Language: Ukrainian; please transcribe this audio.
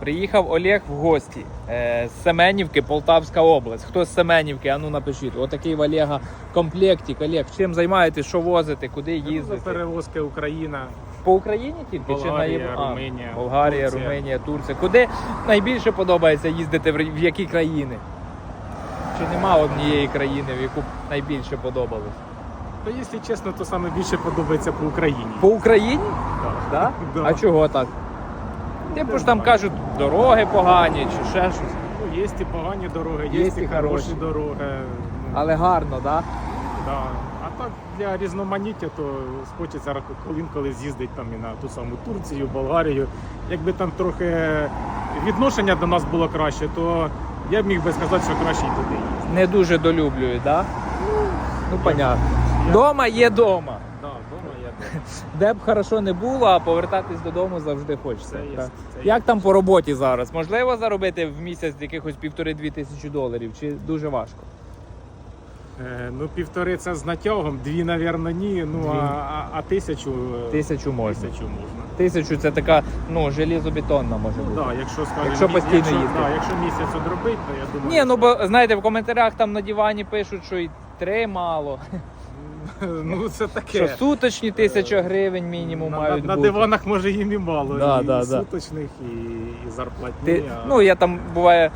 Приїхав Олег в гості е, з Семенівки, Полтавська область. Хто з Семенівки? Ану напишіть. Отакий в Олега комплектик. Олег, чим займаєтесь, що возите, куди Це їздите? перевозки Україна. По Україні тільки чи на Болгарія, А, Румунія, Болгарія, Турція. Румунія, Турція. Куди найбільше подобається їздити в, які країни? Чи нема однієї країни, в яку найбільше подобалось? То, якщо чесно, то саме більше подобається по Україні. По Україні? Так. Да? Да. А чого так? Типу ж там кажуть, дороги погані чи ще щось. Ну, є і погані дороги, Є і хороші. дороги. Ну, Але гарно, так? Да? да. А так для різноманіття, то хочеться коли з'їздить там і на ту саму Турцію, Болгарію. Якби там трохи відношення до нас було краще, то я б міг би сказати, що краще й туди. Не дуже долюблюють, так? Да? Ну, понятно. я- Дома є дома. Да, вдома я дома. Де б хорошо не було, а повертатись додому завжди хочеться. Це є, так. це є. Як там по роботі зараз? Можливо заробити в місяць якихось півтори-дві тисячі доларів, чи дуже важко? Е, Ну, півтори це з натягом, дві, напевно, ні. Ну, Дві. а, а, а тисячу, е, Тисячу можна. тисячу можна. Тисячу це така, ну, желізобетонна може Ну, бути. да, якщо, скажімо, Якщо мі- постійно якщо, їздити. Да, якщо місяць одробить, то я думаю, Ні, ну що- бо знаєте, в коментарях там на дивані пишуть, що і три мало. ну, це таке. Що суточні тисяча гривень мінімум на, мають на, на бути. диванах може їм і мало, Да, і, да, суточних, да. і, і зарплатні. Ти, а... ну я там буває